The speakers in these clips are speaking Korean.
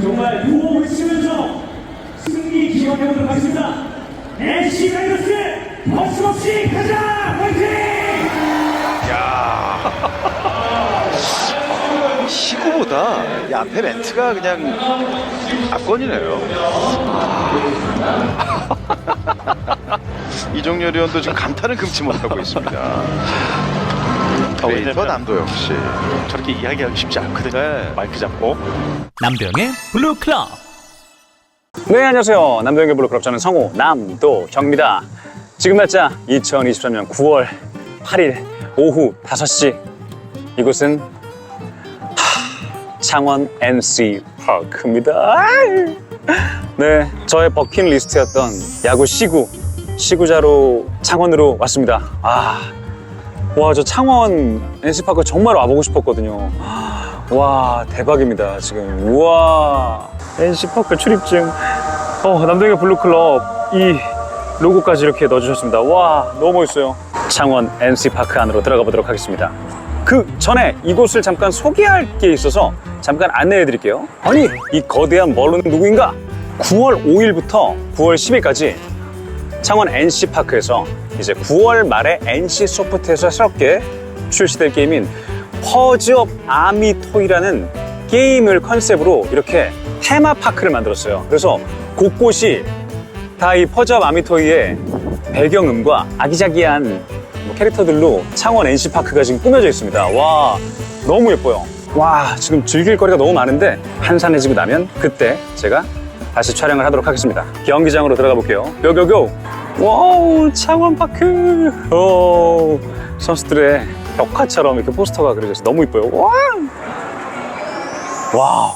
정말 구호 외치면서 승리 기원해보도록 하겠습니다. NC 다이너스 거침없이 가자! 화이팅! 시구보다 이 앞에 멘트가 그냥 압권이네요. 이종렬 의원도 지금 감탄을 금치 못하고 있습니다. 크리에이터 왜냐면- 남도영 씨. 저렇게 이야기하기 쉽지 않거든요. 네. 마이크 잡고. 남병의 블루 클럽. 네, 안녕하세요. 남도영의 블루 클럽 저는 성우 남도경입니다. 지금 날짜 2023년 9월 8일 오후 5시 이곳은 하, 창원 NC 파크입니다. 네, 저의 버킷 리스트였던 야구 시구 시구자로 창원으로 왔습니다. 아, 와, 저 창원 NC 파크 정말 와보고 싶었거든요. 와, 대박입니다, 지금. 우와. NC 파크 출입증. 어, 남동의 블루클럽. 이 로고까지 이렇게 넣어주셨습니다. 와, 너무 멋있어요. 창원 NC 파크 안으로 들어가 보도록 하겠습니다. 그 전에 이곳을 잠깐 소개할 게 있어서 잠깐 안내해 드릴게요. 아니, 이 거대한 멀은 누구인가? 9월 5일부터 9월 10일까지 창원 NC파크에서 이제 9월 말에 NC 소프트에서 새롭게 출시될 게임인 퍼즈 업 아미토이라는 게임을 컨셉으로 이렇게 테마파크를 만들었어요. 그래서 곳곳이 다 이 퍼즈 업 아미토이의 배경음과 아기자기한 뭐 캐릭터들로 창원 NC파크가 지금 꾸며져 있습니다. 와, 너무 예뻐요. 와, 지금 즐길 거리가 너무 많은데 한산해지고 나면 그때 제가 다시 촬영을 하도록 하겠습니다. 경기장으로 들어가 볼게요. 고고고! 와우, 창원 파크! 오, 선수들의 벽화처럼 이렇게 포스터가 그려져 있어서 너무 이뻐요. 와! 와우!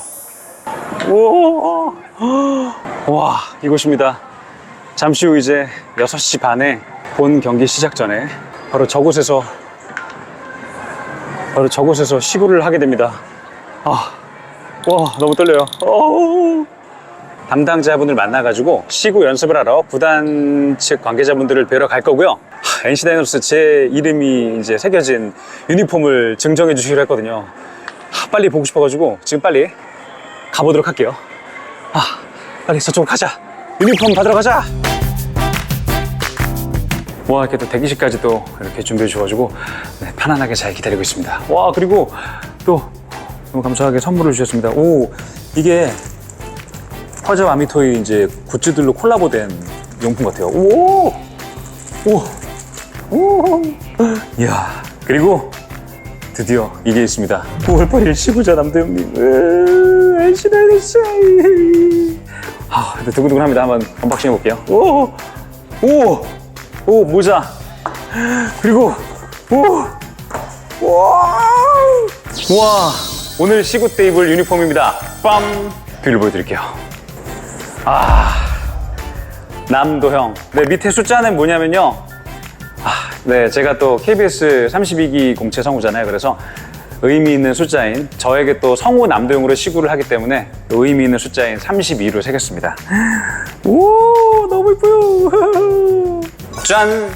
오! 와, 이곳입니다. 잠시 후 이제 6시 반에 본 경기 시작 전에 바로 저곳에서 바로 저곳에서 시구를 하게 됩니다. 아, 와, 너무 떨려요. 어 담당자분을 만나가지고 시구 연습을 하러 구단 측 관계자분들을 뵈러 갈 거고요. 하, NC 다이노스 제 이름이 이제 새겨진 유니폼을 증정해 주시기로 했거든요. 하, 빨리 보고 싶어가지고 지금 빨리 가보도록 할게요. 아, 빨리 저쪽으로 가자. 유니폼 받으러 가자. 와, 이렇게 또 대기실까지도 이렇게 준비해 주셔가지고 네, 편안하게 잘 기다리고 있습니다. 와, 그리고 또 너무 감사하게 선물을 주셨습니다. 오, 이게 퍼저 아미토이 이제 굿즈들로 콜라보된 용품 같아요. 오! 오! 오! 이야. 그리고 드디어 이게 있습니다. 9월 8일 시구자 남대형님. 으, NC 다이너스. 아, 두근두근합니다. 한번 언박싱 해볼게요. 오! 오! 오, 모자. 그리고, 오! 와! 와! 오늘 시구 때 입을 유니폼입니다. 빰! 뷰를 보여드릴게요. 아, 남도형. 네, 밑에 숫자는 뭐냐면요. 아, 네, 제가 또 KBS 32기 공채 성우잖아요. 그래서 의미 있는 숫자인 저에게 또 성우 남도형으로 시구를 하기 때문에 의미 있는 숫자인 32로 새겼습니다. 오, 너무 이뻐요. 짠!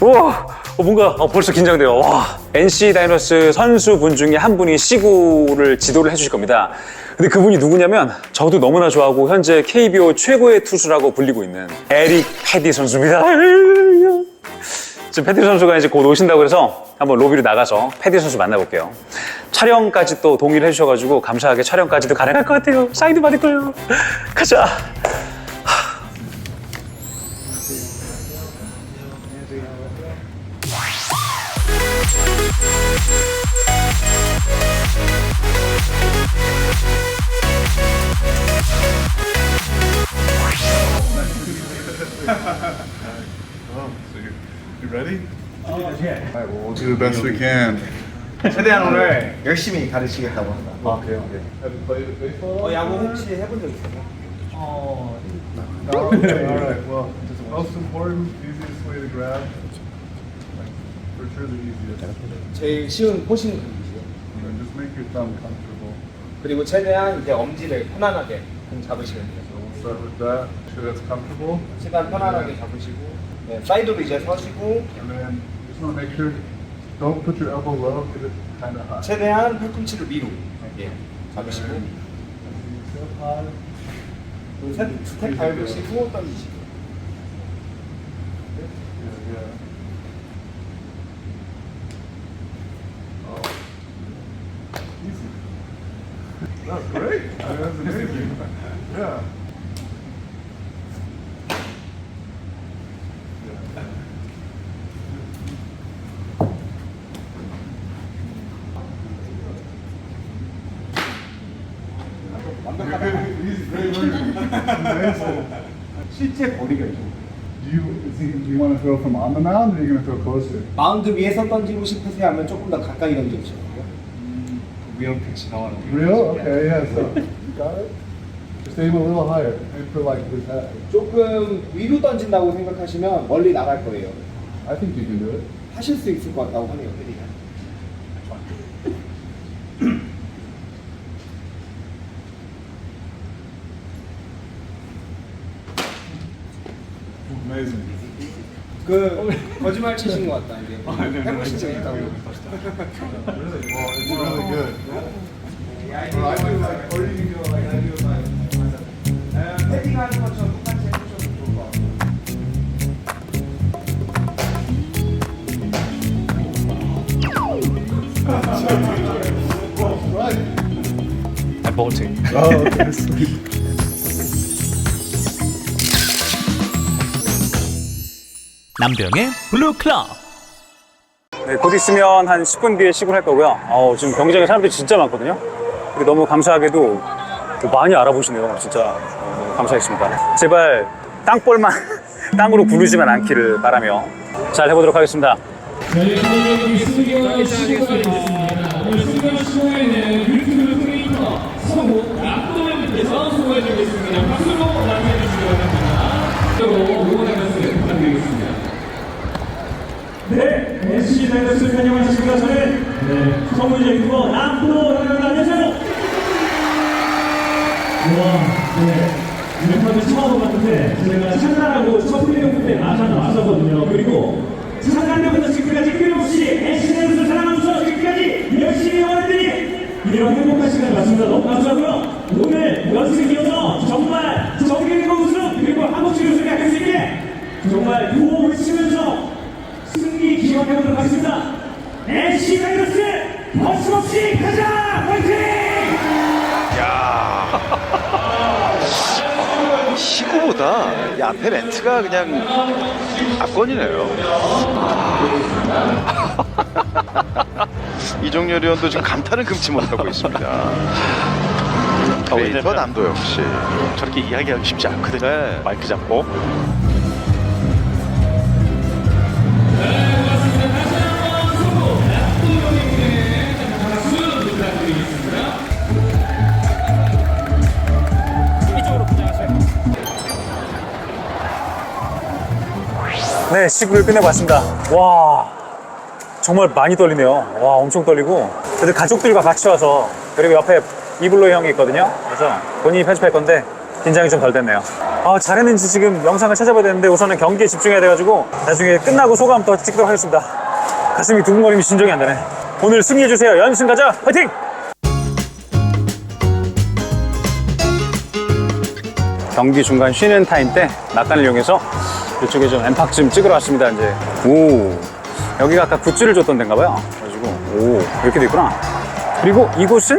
우와, 어, 뭔가 어, 벌써 긴장돼요. 와, NC 다이너스 선수분 중에 한 분이 시구를 지도를 해주실 겁니다. 근데 그분이 누구냐면 저도 너무나 좋아하고 현재 KBO 최고의 투수라고 불리고 있는 에릭 패디 선수입니다. 지금 패디 선수가 이제 곧 오신다고 그래서 한번 로비로 나가서 패디 선수 만나볼게요. 촬영까지 또 동의를 해주셔가지고 감사하게 촬영까지도 가능할 것 같아요. 사인도 받을 거예요. 가자. You ready? Alright, well, do the best we can. 최대한 오늘 열심히 가르치겠다고 합니다. 아 그래요? 네. Have you played baseball? 어, 야구 혹시 해본 적 있어요? No? Okay, alright, well, most important, easiest way to grab. Like, for sure the easiest. 제일 쉬운 포싱 공이죠. And just make your thumb comfortable. 그리고 최대한 이제 엄지를 편안하게 잡으시면 돼요. So we'll start with that. Make sure that's comfortable. 최대한 편안하게 잡으시고 네, 사이드로 이제 서시고 And then just want to make sure, don't put your elbow low, get it kind of high. 최대한 팔꿈치를 위로 이렇게 잡으시고. 셋, 후어 던지시. Yeah, yeah. That's great. That's amazing. Yeah. He's very, very amazing. 실제 거리가 있죠. Do you, is he, do you want to throw from on the mound or are you going to throw closer? 마운드 위에서 던지고 싶으세요? 하면 조금 더 가까이 던 지고 싶어요? Real? Okay, yeah, so. Got it? Just aim a little higher. Aim for like his head. 조금 위로 던진다고 생각하시면 멀리 나갈 거예요. I think you can do it. 하실 수 있을 것 같다고 하네요, 테디가. Amazing. 그 거짓말 치신 것 같다 이제 해보신 적 있다고. Really? Good. Well, I do like, or you can go like I do with my. 테디가 하는 것처럼 똑같이 해보셔도 좋을 것 같아요. Right. I bought it. Oh, okay, sweet. 남병의 블루 클럽. 네, 곧 있으면 한 10분 뒤에 시구할 거고요. 어우, 지금 경기장에 사람들이 진짜 많거든요. 그리고 너무 감사하게도 또 많이 알아보시네요. 진짜 어, 감사했습니다. 제발 땅볼만 땅으로 구르지만 않기를 바라며 잘 해보도록 하겠습니다. 남도현님께서 수고해주겠습니다. 박수로 남겨주시기 바랍니다. 또 응원의 말씀 부탁드리겠습니다. 네, NC 다이너스 안녕하십니까. 저는 네, 성우 유튜버 남도현을 안녕하세요. 우와, 네. 이렇게 처음 봤는데 저희가 창단하고 첫 플레이오프 때 마산 왔었거든요. 그리고 창단 때부터 지금까지 끊임없이 NC를 사랑하면서 지금까지 열심히 해왔더니 이런 행복한 시간 맞습니다. 너무 감사하고요. 오늘 연습에 이어서 정말 정규리그 우승 그리고 한국 치료를 할수 있게 정말 구호를 치면서 승리 기원해보도록 하겠습니다. NC 다이너스 거침없이 가자! 화이팅! 시구보다 이 앞에 멘트가 그냥 압권이네요. 이종열 의원도 지금 감탄을 금치 못하고 있습니다. 왜냐면- 남도영 씨. 저렇게 이야기하기 쉽지 않거든요. 네. 마이크 잡고. 네, 시구를 끝내봤습니다. 와, 정말 많이 떨리네요. 와, 엄청 떨리고. 그래도 가족들과 같이 와서, 그리고 옆에 이블로 형이 있거든요. 그래서 본인이 편집할 건데, 긴장이 좀 덜 됐네요. 아, 잘했는지 지금 영상을 찾아봐야 되는데, 우선은 경기에 집중해야 돼가지고, 나중에 끝나고 소감 더 찍도록 하겠습니다. 가슴이 두근거림이 진정이 안 되네. 오늘 승리해주세요. 연승 가자! 화이팅! 경기 중간 쉬는 타임 때 낙관을 이용해서 이쪽에 좀 엠팍 좀 찍으러 왔습니다 이제. 오. 여기가 아까 굿즈를 줬던 데인가 봐요. 그래가지고 오. 이렇게 돼 있구나. 그리고 이곳은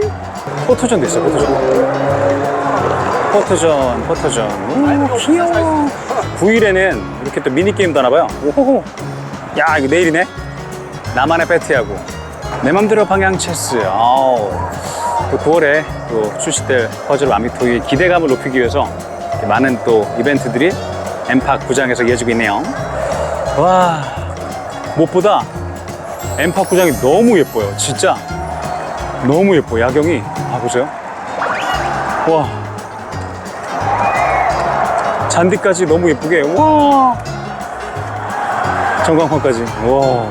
포토존도 있어요 포토존. 포토존 포토존. 오 귀여워. 9일에는 이렇게 또 미니게임도 하나 봐요. 오호호. 야 이거 내일이네? 나만의 패티하고 내 맘대로 방향 체스. 아우. 또 9월에 또 출시될 퍼즐 마미토의 기대감을 높이기 위해서 많은 또 이벤트들이 엠팍 구장에서 이어지고 있네요. 와, 무엇보다 엠팍 구장이 너무 예뻐요. 진짜. 너무 예뻐, 야경이. 아, 보세요. 와. 잔디까지 너무 예쁘게. 와. 전광판까지. 와.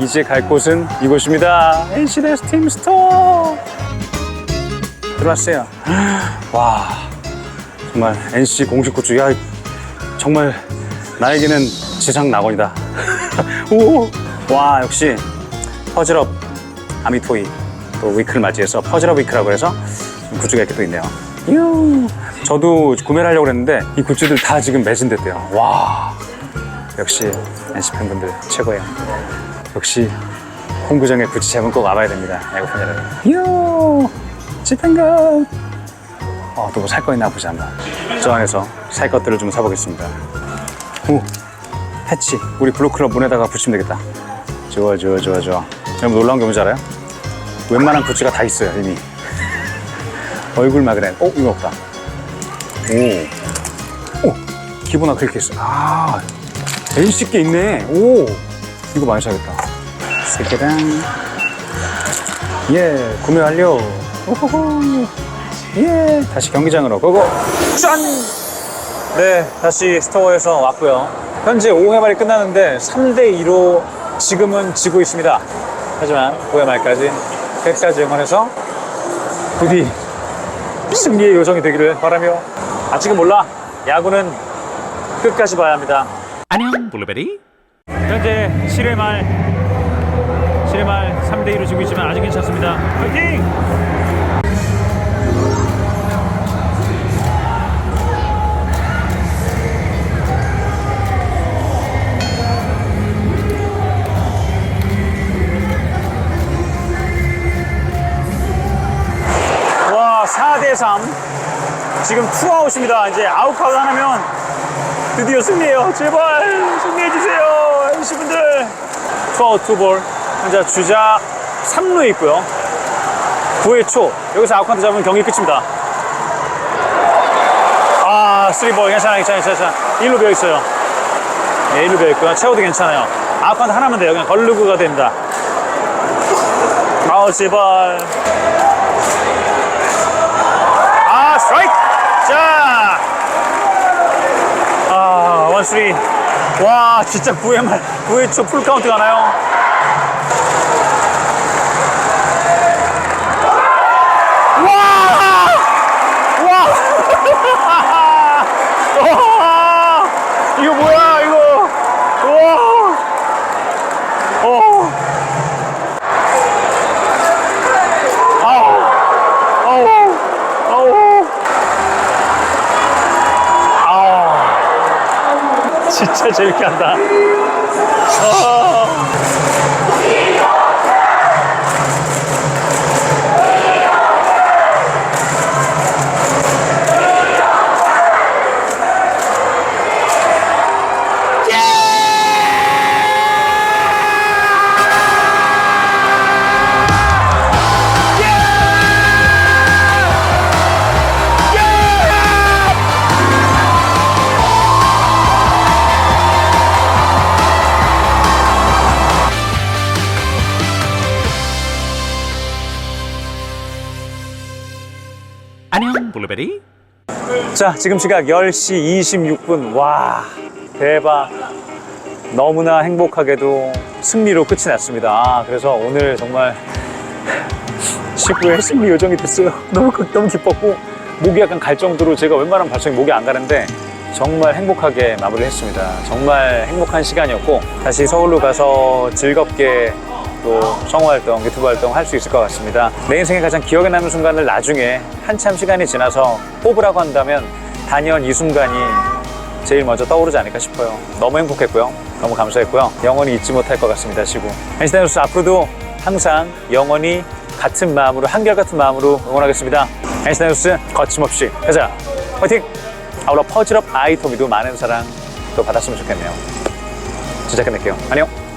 이제 갈 곳은 이곳입니다. NCDS 팀 스토어. 들어왔어요. 와. 정말 NC 공식 굿즈. 야, 정말 나에게는 지상 낙원이다. 오! 와, 역시 퍼즐업 아미토이 또 위크를 맞이해서 퍼즐업 위크라고 해서 굿즈가 이렇게 또 있네요. 이야. 저도 구매를 하려고 했는데 이 굿즈들 다 지금 매진됐대요. 와. 역시 NC 팬분들 최고예요. 역시 홍구정의 굿즈 제품 꼭 와봐야 됩니다. 야구팬 여러분. 이야. 집행가. 어, 또 뭐 살 거 있나 보자 한번. 저 안에서 살 것들을 좀 사보겠습니다. 오, 패치. 우리 블루클럽 문에다가 붙이면 되겠다. 좋아, 좋아, 좋아, 좋아. 여러분 놀라운 게 뭔지 알아요? 웬만한 굿즈가 다 있어요, 이미. 얼굴 마그넷. 어, 이거 없다. 오. 오, 기본 아크릴케 있어. 아, NC 게 있네. 오, 이거 많이 사야겠다. 세 개랑. 예, 구매 완료. 오호호. 예, 다시 경기장으로 고고. 짠! 네, 다시 스토어에서 왔고요. 현재 5회 말이 끝나는데 3대 2로 지금은 지고 있습니다. 하지만 5회 말까지 끝까지 응원해서 부디 승리의 요정이 되기를 바라며 아직은 몰라. 야구는 끝까지 봐야 합니다. 안녕 블루베리 현재 7회 말 7회 말 3대 2로 지고 있지만 아직 괜찮습니다. 파이팅! 지금 투아웃입니다. 이제 아웃카웃 하나면 드디어 승리해요. 제발 승리해주세요. MC분들. 투아웃 투볼. 현재 주자 3루에 있고요. 9회 초. 여기서 아웃카운트 잡으면 경기 끝입니다. 아, 3볼. 괜찮아, 괜찮아, 괜찮아. 1루 비어 있어요. 네, 1루 비어 있고요. 채워도 괜찮아요. 아웃카운트 하나면 돼요. 그냥 걸르구가 됩니다. 아우, 제발. 아, 스트라이크! 자! 아, 원쓰리. 와, 진짜 9회 말, 9회 초 풀카운트 가나요? 진짜 재밌게 한다. 아. 블루베리 자, 지금 시각 10시 26분. 와, 대박. 너무나 행복하게도 승리로 끝이 났습니다. 아, 그래서 오늘 정말 19회 승리 요정이 됐어요. 너무, 기- 너무 기뻤고, 목이 약간 갈 정도로 제가 웬만하면 발성이 목이 안 가는데, 정말 행복하게 마무리를 했습니다. 정말 행복한 시간이었고, 다시 서울로 가서 즐겁게 또 성우 활동, 유튜브 활동 할 수 있을 것 같습니다. 내 인생에 가장 기억에 남는 순간을 나중에 한참 시간이 지나서 뽑으라고 한다면 단연 이 순간이 제일 먼저 떠오르지 않을까 싶어요. 너무 행복했고요. 너무 감사했고요. 영원히 잊지 못할 것 같습니다, 지구. 엔시대 뉴스 앞으로도 항상 영원히 같은 마음으로, 한결같은 마음으로 응원하겠습니다. 엔시대 뉴스 거침없이 가자. 화이팅! 아울러 퍼즐업 아이토미도 많은 사랑 또 받았으면 좋겠네요. 진짜 끝낼게요. 안녕!